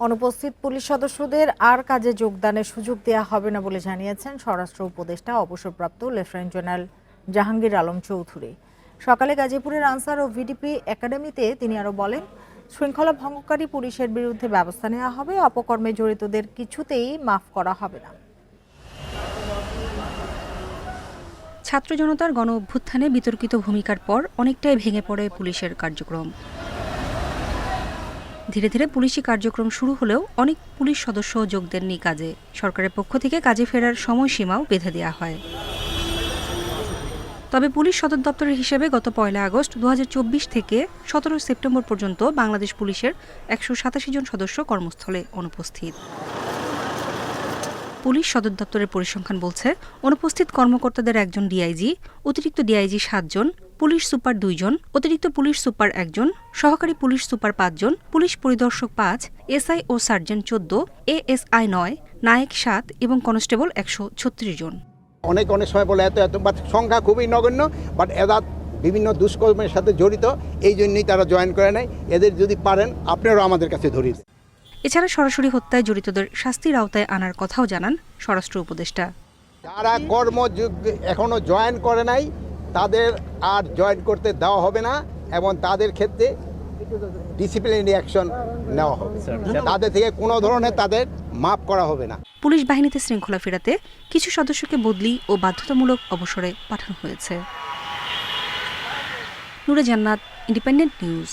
অনুপস্থিত পুলিশ সদস্যদের আর কাজে যোগদানের সুযোগ দেওয়া হবে না বলে জানিয়েছেন স্বরাষ্ট্র উপদেষ্টা অবসরপ্রাপ্ত লেফটেন্যান্ট জেনারেল জাহাঙ্গীর আলম চৌধুরী। সকালে গাজীপুরের আনসার ও ভিডিপি একাডেমিতে তিনি আরও বলেন, শৃঙ্খলা ভঙ্গকারী পুলিশের বিরুদ্ধে ব্যবস্থা নেওয়া হবে, অপকর্মে জড়িতদের কিছুতেই মাফ করা হবে না। ছাত্র জনতার গণ অভ্যুত্থানে বিতর্কিত ভূমিকার পর অনেকটাই ভেঙে পড়ে পুলিশের কার্যক্রম। ধীরে ধীরে পুলিশি কার্যক্রম শুরু হলেও অনেক পুলিশ সদস্য যোগ দেননি কাজে। সরকারের পক্ষ থেকে কাজে ফেরার সময়সীমাও বেঁধে দেওয়া হয়। তবে পুলিশ সদর দপ্তরের হিসেবে গত পয়লা আগস্ট দুহাজার চব্বিশ থেকে সতেরো সেপ্টেম্বর পর্যন্ত বাংলাদেশ পুলিশের একশো সাতাশি জন সদস্য কর্মস্থলে অনুপস্থিত। পুলিশ সদর দপ্তরের পরিসংখ্যান বলছে, অনুপস্থিত কর্মকর্তাদের একজন ডিআইজি, অতিরিক্ত ডিআইজি সাতজন পুলিশ সুপার দুইজন অতিরিক্ত পুলিশ সুপার একজন সহকারী পুলিশ সুপার পাঁচজন পুলিশ পরিদর্শক পাঁচ এসআই ও সার্জেন্ট চোদ্দ এএসআই নয় নায়ক সাত এবং কনস্টেবল একশো ছত্রিশ জন। অনেক অনেক সময় বলে এত এত বাট সংখ্যা খুবই নগণ্য বাট এরা বিভিন্ন দুষ্কর্মের সাথে জড়িত এই জন্যই তারা জয়েন করে নেয়। এদের যদি পারেন আপনারাও আমাদের কাছে ধরিয়ে এছাড়া সরাসরি হত্যায় জড়িতদের শাস্তির আওতায় আনার কথাও জানান স্বরাষ্ট্র উপদেষ্টা। যারা কর্মযোগ এখনও জয়েন করে নাই তাদের আর জয়েন করতে দেওয়া হবে না এবং তাদের ক্ষেত্রে ডিসিপ্লিনারি অ্যাকশন নেওয়া হবে। তাদের থেকে কোনো ধরনের তাদের মাফ করা হবে না। পুলিশ বাহিনীতে শৃঙ্খলা ফেরাতে কিছু সদস্যকে বদলি ও বাধ্যতামূলক অবসরে পাঠানো হয়েছে। নুরে জান্নাত ইন্ডিপেন্ডেন্ট নিউজ